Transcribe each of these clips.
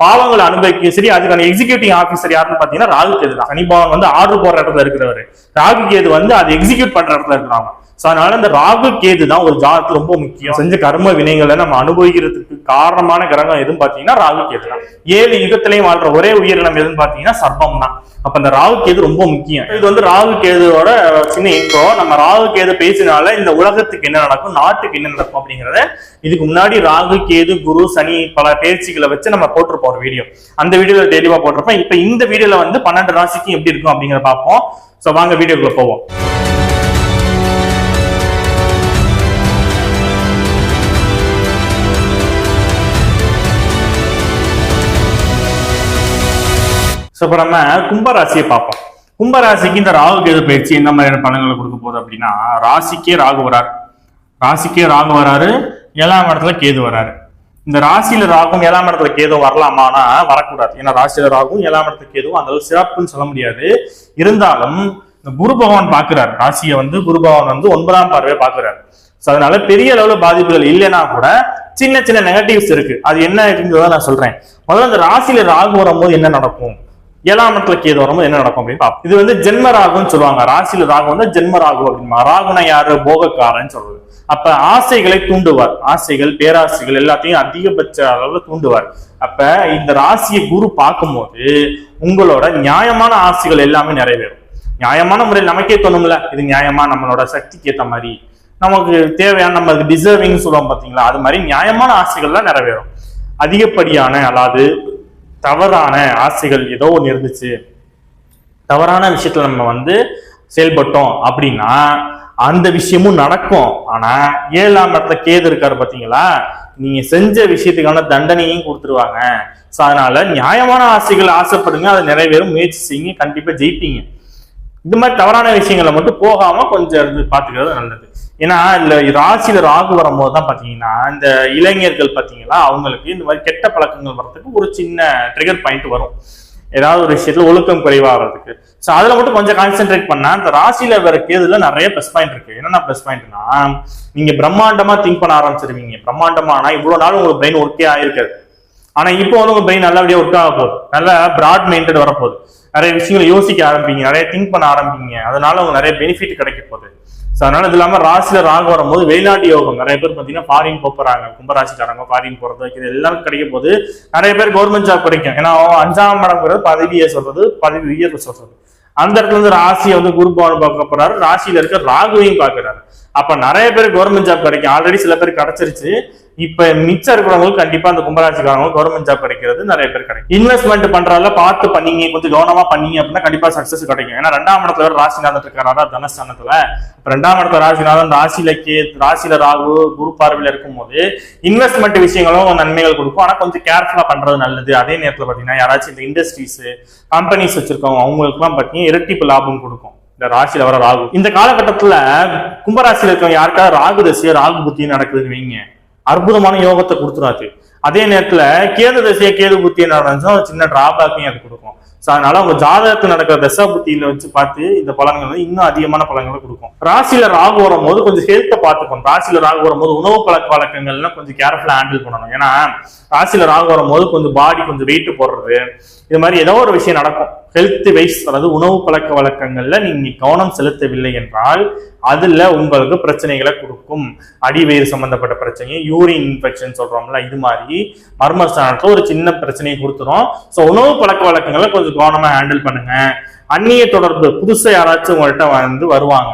பாவங்களை அனுபவிக்க சரி அதுக்கான எக்ஸிக்யூட்டிவ் ஆஃபீஸர் யாருன்னு பாத்தீங்கன்னா ராகு கேது தான். சனி பகவான் வந்து ஆர்டர் போடுற இடத்துல இருக்கிறவர். ராகு கேது வந்து அதை எக்ஸிக்யூட் பண்ற இடத்துல இருக்கிறாங்க ஸோ அதனால இந்த ராகு கேது தான் ஒரு ஜாதகத்துக்கு ரொம்ப முக்கியம். செஞ்ச கர்ம வினைகளை நம்ம அனுபவிக்கிறதுக்கு காரணமான கிரகம் எதுன்னு பார்த்தீங்கன்னா ராகு கேது தான். ஏழு யுகத்திலையும் வாழ்ற ஒரே உயிரினம் எதுன்னு பார்த்தீங்கன்னா சர்ப்பம் தான். அப்ப இந்த ராகு கேது ரொம்ப முக்கியம். இது வந்து ராகு கேதுவோட சின்ன இன்ட்ரோ நம்ம ராகு கேது பேசினால இந்த உலகத்துக்கு என்ன நடக்கும் நாட்டுக்கு என்ன நடக்கும் அப்படிங்கறத இதுக்கு முன்னாடி ராகு கேது குரு சனி பல பேச்சுகளை வச்சு நம்ம போட்டிருப்போம் ஒரு வீடியோ அந்த வீடியோல தெளிவா போட்டிருப்போம். இப்ப இந்த வீடியோல வந்து பன்னெண்டு ராசிக்கு எப்படி இருக்கும் அப்படிங்கிறத பார்ப்போம். ஸோ வாங்க வீடியோக்குள்ள போவோம். இப்போ நம்ம கும்பராசியை பார்ப்போம். கும்பராசிக்கு இந்த ராகு கேது பயிற்சி என்ன மாதிரியான பலன்களை கொடுக்க போகுது அப்படின்னா ராசிக்கே ராகு வராரு. ராசிக்கே ராகு வராரு ஏழாம் இடத்துல கேது வராரு. இந்த ராசியில ராகும் ஏழாம் இடத்துல கேதும் வரலாமானா வரக்கூடாது. ஏன்னா ராசியில ராகும் ஏழாம் இடத்துல கேதுவும் அந்த அளவு சிறப்புன்னு சொல்ல முடியாது. இருந்தாலும் இந்த குரு பகவான் பாக்குறாரு ராசியை வந்து குரு பகவான் வந்து ஒன்பதாம் பார்வையை பாக்குறாரு ஸோ அதனால பெரிய அளவுல பாதிப்புகள் இல்லைன்னா கூட சின்ன சின்ன நெகட்டிவ்ஸ் இருக்கு. அது என்ன இருக்குங்கிறத நான் சொல்றேன். முதல்ல இந்த ராசியில ராகு வரும்போது என்ன நடக்கும்? ஏழாம் இடத்துல கேது வரும்போது என்ன நடக்கும் அப்படின்னு பார்ப்போம். இது வந்து ஜென்ம ராகுன்னு சொல்லுவாங்க. ராசியில ராகு வந்து ஜென்ம ராகு அப்படின்னு ராகுனா யாரு? போகக்காரன்னு சொல்றது. அப்ப ஆசைகளை தூண்டுவார். ஆசைகள் பேராசைகள் எல்லாத்தையும் அதிகபட்ச அளவுல தூண்டுவார். அப்ப இந்த ராசியை குரு பார்க்கும்போது உங்களோட நியாயமான ஆசைகள் எல்லாமே நிறைவேறும். நியாயமான முறையில் நமக்கே தோணும்ல. இது நியாயமா? நம்மளோட சக்திக்கு ஏற்ற மாதிரி. நமக்கு தேவையான நம்ம டிசர்விங் சொல்லுவோம் பாத்தீங்களா? அது மாதிரி நியாயமான ஆசைகள்லாம் நிறைவேறும். அதிகப்படியான அதாவது தவறான ஆசைகள் ஏதோ ஒன்று இருந்துச்சு. தவறான விஷயத்துல நம்ம வந்து செயல்பட்டோம் அப்படின்னா அந்த விஷயமும் நடக்கும். ஆனா ஏழாம் இடத்துல கேது இருக்காரு பாத்தீங்களா? நீங்க செஞ்ச விஷயத்துக்கான தண்டனையும் கொடுத்துருவாங்க. ஸோ அதனால நியாயமான ஆசைகள் ஆசைப்படுங்க அதை நிறைவேறும் முயற்சி செய்யுங்க கண்டிப்பா ஜெயிப்பீங்க. இந்த மாதிரி தவறான விஷயங்களை மட்டும் போகாம கொஞ்சம் இருந்து பாத்துக்கிறது நல்லது. ஏன்னா இல்ல ராசியில ராகு வரும்போது தான் பாத்தீங்கன்னா இந்த இளைஞர்கள் பாத்தீங்கன்னா அவங்களுக்கு இந்த மாதிரி கெட்ட பழக்கங்கள் வர்றதுக்கு ஒரு சின்ன ட்ரிகர் பாயிண்ட் வரும். ஏதாவது ஒரு விஷயத்துல ஒழுக்கம் குறைவாகிறதுக்கு ஸோ அதில் மட்டும் கொஞ்சம் கான்சென்ட்ரேட் பண்ணா இந்த ராசியில வர கேதுல நிறைய ப்ளஸ் பாயிண்ட் இருக்கு. என்னென்ன ப்ளஸ் பாயிண்ட்னா நீங்க பிரம்மாண்டமா திங்க் பண்ண ஆரம்பிச்சிருவீங்க. பிரம்மாண்டமா ஆனால் இவ்வளவு நாள் உங்களுக்கு பிரெயின் ஒர்க்கே ஆயிருக்காது. ஆனா இப்போ வந்து உங்க பிரெயின் நல்லபடியா ஒர்க் ஆக போகுது. நல்ல பிராட் மைண்டட் வரப்போகுது. நிறைய விஷயங்களை யோசிக்க ஆரம்பிங்க நிறைய திங்க் பண்ண ஆரம்பிங்க அதனால உங்களுக்கு நிறைய பெனிஃபிட் கிடைக்க போகுது. ஸோ அதனால இது இல்லாமல் ராசியில் ராகு வரும்போது வெளிநாட்டு யோகம். நிறைய பேர் பார்த்தீங்கன்னா ஃபாரின் போகிறாங்க கும்பராசிக்காரங்க ஃபாரின் போகிறது வைக்கிறது எல்லாம் கிடைக்கும் போது நிறைய பேர் கவர்மெண்ட் ஜாப் கிடைக்கும். ஏன்னா அஞ்சாம் இடம்ங்கிறது பதவியை சொல்றது பதவி உயர்வு சொல்றது. அந்த இடத்துல இருந்து ராசியை வந்து குரு பவன் பார்க்க போறாரு. ராசியில இருக்க ராகுவையும் பார்க்கறாரு. அப்ப நிறைய பேர் கவர்மெண்ட் ஜாப் கிடைக்கும். ஆல்ரெடி சில பேர் கிடைச்சிருச்சு. இப்ப மிச்சம் இருக்கிறவங்களுக்கு கண்டிப்பா அந்த கும்பராசிக்காரங்களுக்கு கவர்மெண்ட் ஜாப் கிடைக்கிறது நிறைய பேர் கிடைக்கும். இன்வெஸ்ட்மெண்ட் பண்றதுல பார்த்து பண்ணீங்க கொஞ்சம் கவனமா பண்ணீங்க அப்படின்னா கண்டிப்பா சக்சஸ் கிடைக்கும். ஏன்னா ரெண்டாம் இடத்துல வேற ராசிநாதன் இருக்காரா? தனஸ்தானத்துல. ரெண்டாம் இடத்துல ராசிநாதன் ராசியில கே ராசியில ராகு குரு பார்வையில இருக்கும்போது இன்வெஸ்ட்மெண்ட் விஷயங்களும் நன்மைகள் கொடுக்கும். ஆனா கொஞ்சம் கேர்ஃபுல்லா பண்றது நல்லது. அதே நேரத்துல பாத்தீங்கன்னா யாராச்சும் இந்த இண்டஸ்ட்ரீஸ் கம்பெனிஸ் வச்சிருக்கவங்க அவங்களுக்கு எல்லாம் பாத்தீங்கன்னா இரட்டிப்பு லாபம் கொடுக்கும். இந்த ராசியில வர ராகு. இந்த காலகட்டத்துல கும்பராசியில இருக்கவங்க யாருக்காவது ராகு தசையோ ராகு புத்தி நடக்குதுன்னு வைங்க. அற்புதமான யோகத்தை கொடுத்துரும் அதே நேரத்துல கேது தசையை கேது புத்தி நடந்துச்சுன்னா சின்ன டிராபேக்கையும் அது கொடுக்கும். ஸோ அதனால உங்க ஜாதகத்தில் நடக்கிற தசா புத்தியில வச்சு பார்த்து இந்த பலன்கள் வந்து இன்னும் அதிகமான பலன்களை கொடுக்கும். ராசியில ராகு வரும்போது கொஞ்சம் ஹெல்த்தை பார்த்துக்கணும். ராசியில ராகு வரும்போது உணவு பழக்க வழக்கங்கள்லாம் கொஞ்சம் கேர்ஃபுல்லா ஹேண்டில் பண்ணணும். ஏன்னா ராசியில ராகு வரும்போது கொஞ்சம் பாடி கொஞ்சம் வெயிட் போடுறது. இது மாதிரி ஏதோ ஒரு விஷயம் நடக்கும். ஹெல்த் வைஸ் அதாவது உணவு பழக்க வழக்கங்கள்ல நீங்க கவனம் செலுத்தவில்லை என்றால் அதுல உங்களுக்கு பிரச்சனைகளை கொடுக்கும். அடிவயிறு சம்பந்தப்பட்ட பிரச்சனை யூரின் இன்ஃபெக்ஷன் சொல்றோம்ல இது மாதிரி மர்மஸ்தானத்துல ஒரு சின்ன பிரச்சனையை கொடுத்துரும். ஸோ உணவு பழக்க வழக்கங்களை கொஞ்சம் கவனமா ஹேண்டில் பண்ணுங்க. அந்நிய தொடர்பு புதுசா யாராச்சும் உங்கள்கிட்ட வந்து வருவாங்க.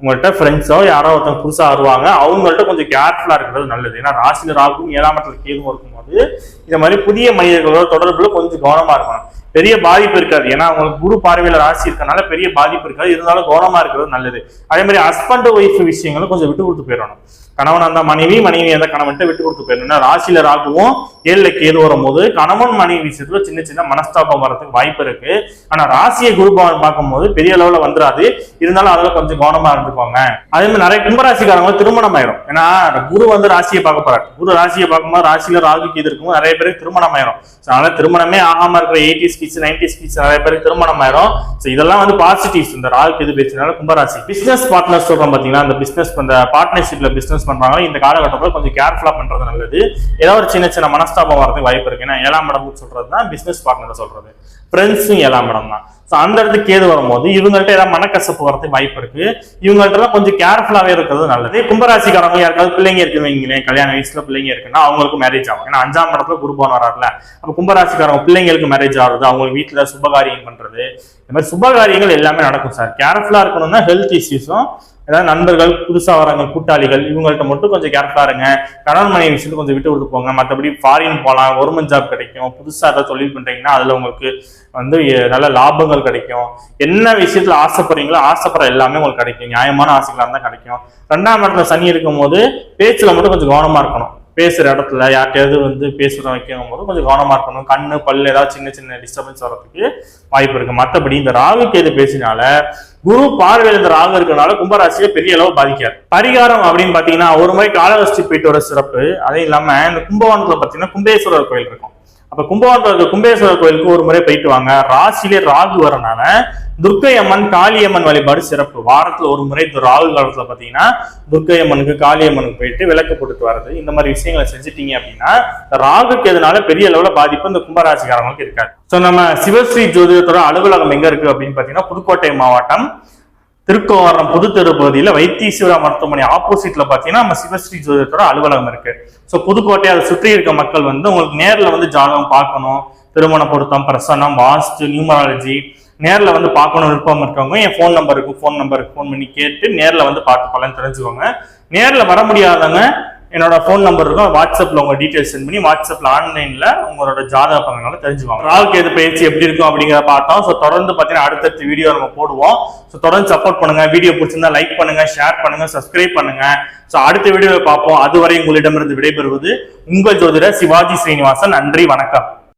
உங்கள்கிட்ட ஃப்ரெண்ட்ஸோ யாரோ ஒருத்தவங்க புதுசா வருவாங்க. அவங்கள்ட்ட கொஞ்சம் கேர்ஃபுல்லா இருக்கிறது நல்லது. ஏன்னா ராசியில ராகும் ஏழாம் இடத்துல கேதுவும் வந்து இந்த மாதிரி புதிய மனிதர்களோட தொடர்புல கொஞ்சம் கவனமா இருக்கணும். பெரிய பாதிப்பு இருக்காது. ஏன்னா அவங்களுக்கு குரு பார்வையில ராசி இருக்கனால பெரிய பாதிப்பு இருக்காது. இருந்தாலும் கவனமா இருக்கிறது நல்லது. அதே மாதிரி ஹஸ்பண்ட் ஒய்ஃப் விஷயங்களும் கொஞ்சம் விட்டு கொடுத்து போயிடணும். கணவன் அந்த மனைவி மனைவி அந்த கணவன்கிட்ட விட்டு கொடுத்து போயிடணும். ராசியில ராகுவும் ஏழுல கேது வரும்போது கணவன் மனைவி விஷயத்துல சின்ன சின்ன மனஸ்தாபம் வரதுக்கு வாய்ப்பு இருக்கு. ஆனா ராசியை குரு பார்க்கும்போது பெரிய அளவுல வந்துடாது இருந்தாலும் அதுல கொஞ்சம் கவனமா இருந்துக்கோங்க. அதே மாதிரி நிறைய கும்பராசிக்காரங்க திருமணம் ஆயிரும். ஏன்னா குரு வந்து ராசியை பார்க்க போறாரு. குரு ராசியை பார்க்கும்போது ராசியில ராகு கேது இருக்கும் நிறைய பேருக்கு திருமணம் ஆயிரும். அதனால திருமணமே ஆகாம இருக்கிற எயிட்டி ஸ்கிட்ஸ் நைன்டி ஸ்கிட்ஸ் நிறைய பேருக்கு திருமணம் ஆயிரும். ஸோ இதெல்லாம் வந்து பாசிட்டிவ்ஸ் இந்த ராகு கேது பேசினால கும்பராசி. பிசினஸ் பார்ட்னர் சொல்றோம் பாத்தீங்கன்னா அந்த பிசினஸ் அந்த பார்ட்னர்ஷிப்ல பிசினஸ் பண்றாங்க. இந்த காலகட்டத்தில் கொஞ்சம் கேர்ஃபுல்லா பண்றது நல்லது. ஏதாவது ஒரு சின்ன சின்ன மனஸ்தாபம் வரதுக்கு வாய்ப்பு இருக்கு ஏன்னா ஏழாம் இடம் சொல்றது தான் பிசினஸ் பார்ட்னர் சொல்றது. ஃப்ரெண்ட்ஸும் ஏழாம் இடம் தான். ஸோ அந்த இடத்துக்கு கேது வரும்போது இவங்கள்ட்ட ஏதாவது மனக்கசப்பு வரதுக்கு வாய்ப்பு இருக்கு. இவங்கள்ட்ட எல்லாம் கொஞ்சம் கேர்ஃபுல்லாவே இருக்கிறது நல்லது. கும்பராசிக்காரங்க யாருக்காவது பிள்ளைங்க இருக்குவீங்களே கல்யாண வயசுல பிள்ளைங்க இருக்குன்னா அவங்களுக்கு மேரேஜ் ஆகும். ஏன்னா அஞ்சாம் இடத்துல குருபவன் வராருல அப்ப கும்பராசிக்காரங்க பிள்ளைங்களுக்கு மேரேஜ் ஆகுது. அவங்க வீட்டுல சுபகாரியம் பண்றது. இந்த மாதிரி சுபகாரியங்கள் எல்லாமே நடக்கும் சார். கேர்ஃபுல்லா இருக்கணும்னா ஹெல்த் இஷ்யூஸும் ஏதாவது நண்பர்கள் புதுசாக வரவங்க கூட்டாளிகள் இவங்கள்ட்ட மட்டும் கொஞ்சம் கேர்ஃபுல்லா இருங்க. கடன் மனைவி விஷயத்து கொஞ்சம் விட்டு கொடுத்து போங்க. மற்றபடி ஃபாரின் போகலாம் கவர்மெண்ட் ஜாப் கிடைக்கும். புதுசாக ஏதாவது தொழில் பண்ணுறீங்கன்னா அதில் உங்களுக்கு வந்து நல்ல லாபங்கள் கிடைக்கும். என்ன விஷயத்தில் ஆசைப்படுறீங்களோ ஆசைப்படுற எல்லாமே உங்களுக்கு கிடைக்கும். நியாயமான ஆசைகளாக தான் கிடைக்கும். ரெண்டாம் இடத்துல சனி இருக்கும் போது பேச்சில் மட்டும் கொஞ்சம் கவனமாக இருக்கணும். பேசுகிற இடத்துல யார்கிட்டயாவது வந்து பேசுகிற வைக்கும் போது கொஞ்சம் கவனமாக இருக்கணும். கண்ணு பல்லு ஏதாவது சின்ன சின்ன டிஸ்டர்பன்ஸ் வர்றதுக்கு வாய்ப்பு இருக்கு. மற்றபடி இந்த ராகு கேது பேசினால குரு பார்வையில் இந்த ராகு இருக்கனால கும்பராசியை பெரிய அளவு பாதிக்காது பரிகாரம் அப்படின்னு பாத்தீங்கன்னா ஒரு முறை காலவஸ்தி போயிட்டு வர சிறப்பு. அதே இல்லாம இந்த கும்பகோணத்துல பாத்தீங்கன்னா கும்பேஸ்வரர் கோயில் இருக்கும். அப்ப கும்பகோணத்துல இருக்க கும்பேஸ்வரர் கோயிலுக்கு ஒரு முறை போயிட்டு வாங்க. ராசியிலே ராகு வரனால துர்க்கை அம்மன் காளியம்மன் வழிபாடு சிறப்பு. வாரத்துல ஒரு முறை ராகு காலத்துல பாத்தீங்கன்னா துர்க்கை அம்மனுக்கு காளியம்மனுக்கு போயிட்டு விளக்கு போட்டுட்டு வர்றது. இந்த மாதிரி விஷயங்களை செஞ்சுட்டீங்க அப்படின்னா ராகுக்கு எதனால பெரிய அளவுல பாதிப்பு இந்த கும்பராசிக்காரங்களுக்கு இருக்காது. சோ நம்ம சிவஸ்ரீ ஜோதிடத்தோட அலுவலகம் எங்க இருக்கு அப்படின்னு பாத்தீங்கன்னா புதுக்கோட்டை மாவட்டம் திருக்கோவரம் புது தெரு பகுதியில் வைத்தீஸ்வரா மருத்துவமனை ஆப்போசிட்ல பாத்தீங்கன்னா நம்ம சிவஸ்ரீ ஜோதிடத்தோட அலுவலகம் இருக்கு. ஸோ புதுக்கோட்டை அதை சுற்றி இருக்க மக்கள் வந்து உங்களுக்கு நேரில் வந்து ஜாதகம் பார்க்கணும் திருமண பொருத்தம் பிரசன்னம் வாஸ்து நியூமராலஜி நேரில் வந்து பார்க்கணும் விருப்பம் இருக்கவங்க என் ஃபோன் நம்பருக்கு ஃபோன் நம்பருக்கு ஃபோன் பண்ணி கேட்டு நேரில் வந்து பார்த்து பலன் தெரிஞ்சுக்கோங்க. நேரில் வர முடியாதவங்க என்னோட ஃபோன் நம்பர் இருக்கும். வாட்ஸ்அப்ல உங்க டீடைல்ஸ் சென்ட் பண்ணி வாட்ஸ்அப்ல ஆன்லைன்ல உங்களோட ஜாதக பலன்களை தெரிஞ்சுவாங்க ராகு எது பயிற்சி எப்படி இருக்கும் அப்படிங்கிற பார்த்தோம். ஸோ தொடர்ந்து பார்த்தீங்கன்னா அடுத்தடுத்த வீடியோ நம்ம போடுவோம். ஸோ தொடர்ந்து சப்போர்ட் பண்ணுங்க. வீடியோ பிடிச்சிருந்தா லைக் பண்ணுங்க ஷேர் பண்ணுங்க சப்ஸ்கிரைப் பண்ணுங்க. ஸோ அடுத்த வீடியோவை பார்ப்போம். அதுவரை உங்களிடமிருந்து விடைபெறுவது உங்கள் ஜோதிடர் சிவாஜி ஸ்ரீனிவாசன். நன்றி வணக்கம்.